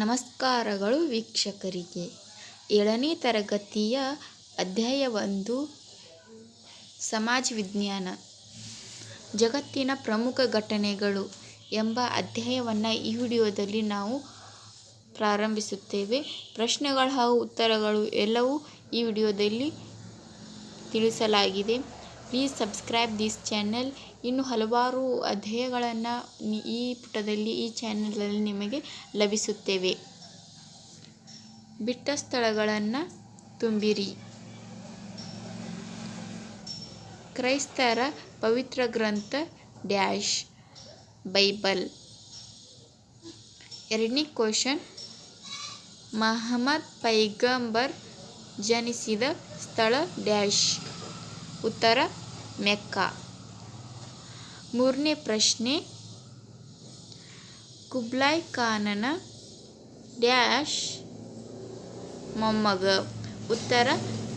ನಮಸ್ಕಾರಗಳು ವೀಕ್ಷಕರಿಗೆ. ಏಳನೇ ತರಗತಿಯ ಅಧ್ಯಾಯ ಒಂದು, ಸಮಾಜ ವಿಜ್ಞಾನ. ಜಗತ್ತಿನ ಪ್ರಮುಖ ಘಟನೆಗಳು ಎಂಬ ಅಧ್ಯಾಯವನ್ನು ಈ ವಿಡಿಯೋದಲ್ಲಿ ನಾವು ಪ್ರಾರಂಭಿಸುತ್ತೇವೆ. ಪ್ರಶ್ನೆಗಳು ಹಾಗೂ ಉತ್ತರಗಳು ಎಲ್ಲವೂ ಈ ವಿಡಿಯೋದಲ್ಲಿ ತಿಳಿಸಲಾಗಿದೆ. ಪ್ಲೀಸ್ ಸಬ್ಸ್ಕ್ರೈಬ್ ದಿಸ್ ಚಾನೆಲ್ ಇನ್ನು ಹಲವಾರು ಅಧ್ಯಯಗಳನ್ನು ಈ ಪುಟದಲ್ಲಿ, ಈ ಚಾನೆಲ್ನಲ್ಲಿ ನಿಮಗೆ ಲಭಿಸುತ್ತೇವೆ. ಬಿಟ್ಟ ಸ್ಥಳಗಳನ್ನು ತುಂಬಿರಿ. ಕ್ರೈಸ್ತರ ಪವಿತ್ರ ಗ್ರಂಥ ಡ್ಯಾಶ್ ಬೈಬಲ್. ಎರಡನೇ ಕ್ವಶನ್, ಮಹಮ್ಮದ್ ಪೈಗಂಬರ್ ಜನಿಸಿದ ಸ್ಥಳ ಡ್ಯಾಶ್. ಉತ್ತರ, ಮೆಕ್ಕಾ. ಮೂರನೇ ಪ್ರಶ್ನೆ ಕುಬ್ಲಾಯ್ ಖಾನನ ಡ್ಯಾಶ್ ಮೊಮ್ಮಗ. ಉತ್ತರ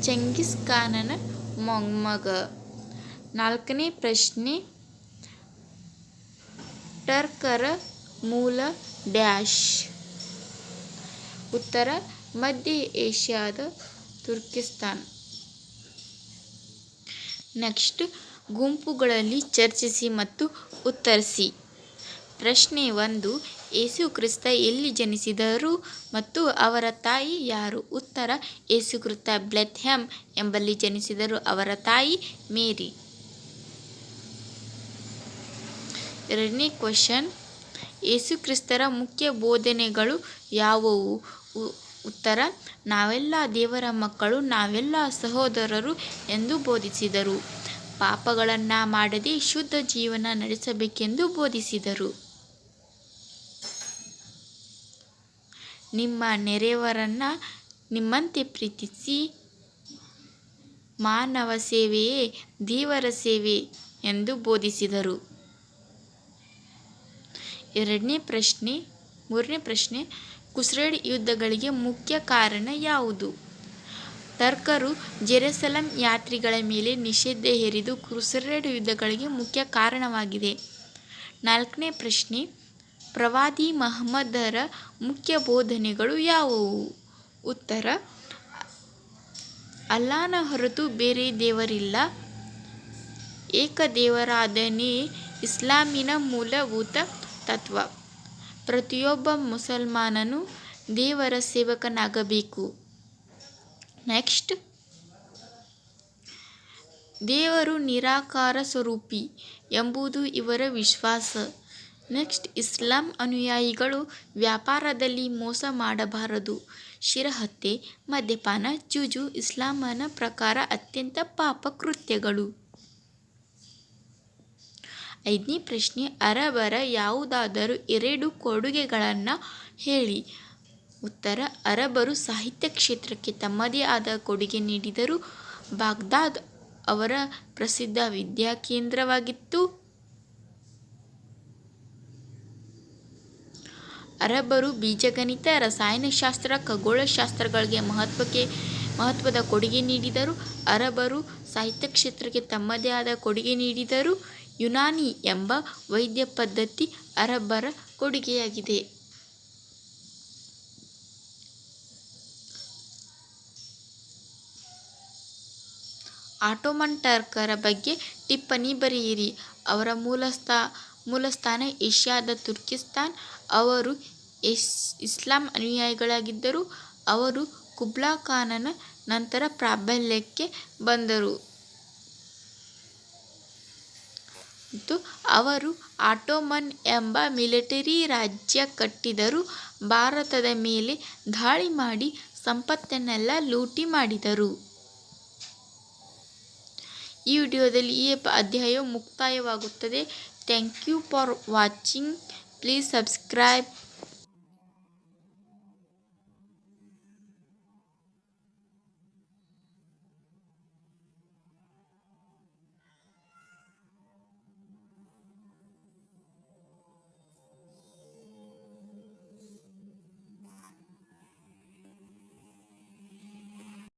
ಚಂಗಿಸ್ ಖಾನನ ಮೊಮ್ಮಗ. ನಾಲ್ಕನೇ ಪ್ರಶ್ನೆ, ಟರ್ಕರ ಮೂಲ ಡ್ಯಾಶ್. ಉತ್ತರ, ಮಧ್ಯ ಏಷ್ಯಾದ ತುರ್ಕಿಸ್ತಾನ್. ನೆಕ್ಸ್ಟ್ ಗುಂಪುಗಳಲ್ಲಿ ಚರ್ಚಿಸಿ ಮತ್ತು ಉತ್ತರಿಸಿ. ಪ್ರಶ್ನೆ ಒಂದು, ಏಸು ಕ್ರಿಸ್ತ ಎಲ್ಲಿ ಜನಿಸಿದರು ಮತ್ತು ಅವರ ತಾಯಿ ಯಾರು? ಉತ್ತರ, ಏಸು ಕ್ರಿಸ್ತ ಎಂಬಲ್ಲಿ ಜನಿಸಿದರು, ಅವರ ತಾಯಿ ಮೇರಿ. ಎರಡನೇ ಕ್ವಶನ್, ಏಸು ಕ್ರಿಸ್ತರ ಮುಖ್ಯ ಬೋಧನೆಗಳು ಯಾವುವು? ಉತ್ತರ, ನಾವೆಲ್ಲ ದೇವರ ಮಕ್ಕಳು, ನಾವೆಲ್ಲ ಸಹೋದರರು ಎಂದು ಬೋಧಿಸಿದರು. ಪಾಪಗಳನ್ನು ಮಾಡದೆ ಶುದ್ಧ ಜೀವನ ನಡೆಸಬೇಕೆಂದು ಬೋಧಿಸಿದರು. ನಿಮ್ಮ ನೆರೆಯವರನ್ನು ನಿಮ್ಮಂತೆ ಪ್ರೀತಿಸಿ ಮಾನವ ಸೇವೆಯೇ ದೇವರ ಸೇವೆ ಎಂದು ಬೋಧಿಸಿದರು. ಎರಡನೇ ಪ್ರಶ್ನೆ, ಮೂರನೇ ಪ್ರಶ್ನೆ, ಕುಸ್ರೇಡ್ ಯುದ್ಧಗಳಿಗೆ ಮುಖ್ಯ ಕಾರಣ ಯಾವುದು? ಟರ್ಕರು ಜೆರುಸಲಂ ಯಾತ್ರಿಗಳ ಮೇಲೆ ನಿಷೇಧ ಹೇರಿದು ಕ್ರುಸರೇಡ್ ಯುದ್ಧಗಳಿಗೆ ಮುಖ್ಯ ಕಾರಣವಾಗಿದೆ. ನಾಲ್ಕನೇ ಪ್ರಶ್ನೆ, ಪ್ರವಾದಿ ಮಹಮ್ಮದರ ಮುಖ್ಯ ಬೋಧನೆಗಳು ಯಾವುವು? ಉತ್ತರ, ಅಲ್ಲಾನ ಹೊರತು ಬೇರೆ ದೇವರಿಲ್ಲ. ಏಕದೇವರಾಧನೆ ಇಸ್ಲಾಮಿನ ಮೂಲಭೂತ ತತ್ವ. ಪ್ರತಿಯೊಬ್ಬ ಮುಸಲ್ಮಾನನು ದೇವರ ಸೇವಕನಾಗಬೇಕು. ನೆಕ್ಸ್ಟ್ ದೇವರು ನಿರಾಕಾರ ಸ್ವರೂಪಿ ಎಂಬುದು ಇವರ ವಿಶ್ವಾಸ. ನೆಕ್ಸ್ಟ್ ಇಸ್ಲಾಂ ಅನುಯಾಯಿಗಳು ವ್ಯಾಪಾರದಲ್ಲಿ ಮೋಸ ಮಾಡಬಾರದು. ಶಿರಹತ್ಯೆ, ಮದ್ಯಪಾನ, ಜುಜು, ಇಸ್ಲಾಮನ ಪ್ರಕಾರ ಅತ್ಯಂತ ಪಾಪ ಕೃತ್ಯಗಳು. ಐದನೇ ಪ್ರಶ್ನೆ, ಅರಬರ ಯಾವುದಾದರೂ ಎರಡು ಕೊಡುಗೆಗಳನ್ನು ಹೇಳಿ. ಉತ್ತರ, ಅರಬರು ಸಾಹಿತ್ಯ ಕ್ಷೇತ್ರಕ್ಕೆ ತಮ್ಮದೇ ಆದ ಕೊಡುಗೆ ನೀಡಿದರು. ಬಾಗ್ದಾದ್ ಅವರ ಪ್ರಸಿದ್ಧ ವಿದ್ಯಾಕೇಂದ್ರವಾಗಿತ್ತು ಅರಬರು ಬೀಜಗಣಿತ, ರಸಾಯನಶಾಸ್ತ್ರ, ಖಗೋಳಶಾಸ್ತ್ರಗಳಿಗೆ ಮಹತ್ವಕ್ಕೆ, ಮಹತ್ವದ ಕೊಡುಗೆ ನೀಡಿದರು. ಅರಬರು ಸಾಹಿತ್ಯ ಕ್ಷೇತ್ರಕ್ಕೆ ತಮ್ಮದೇ ಆದ ಕೊಡುಗೆ ನೀಡಿದರು. ಯುನಾನಿ ಎಂಬ ವೈದ್ಯ ಪದ್ಧತಿ ಅರಬ್ಬರ ಕೊಡುಗೆಯಾಗಿದೆ. ಆಟೋಮನ್ ಟರ್ಕರ ಬಗ್ಗೆ ಟಿಪ್ಪಣಿ ಬರೆಯಿರಿ. ಅವರ ಮೂಲಸ್ಥ, ಮೂಲಸ್ಥಾನ ಏಷ್ಯಾದ ತುರ್ಕಿಸ್ತಾನ್. ಅವರು ಇಸ್ ಇಸ್ಲಾಂ ಅನುಯಾಯಿಗಳಾಗಿದ್ದರು. ಅವರು ಕುಬ್ಲಾ ಖಾನನ ನಂತರ ಪ್ರಾಬಲ್ಯಕ್ಕೆ ಬಂದರು. ಮತ್ತು ಅವರು ಆಟೋಮನ್ ಎಂಬ ಮಿಲಿಟರಿ ರಾಜ್ಯ ಕಟ್ಟಿದರು. ಭಾರತದ ಮೇಲೆ ದಾಳಿ ಮಾಡಿ ಸಂಪತ್ತನ್ನೆಲ್ಲ ಲೂಟಿ ಮಾಡಿದರು. ಈ ವಿಡಿಯೋದಲ್ಲಿ ಈ ಅಧ್ಯಾಯವು ಮುಕ್ತಾಯವಾಗುತ್ತದೆ. Thank you for watching please subscribe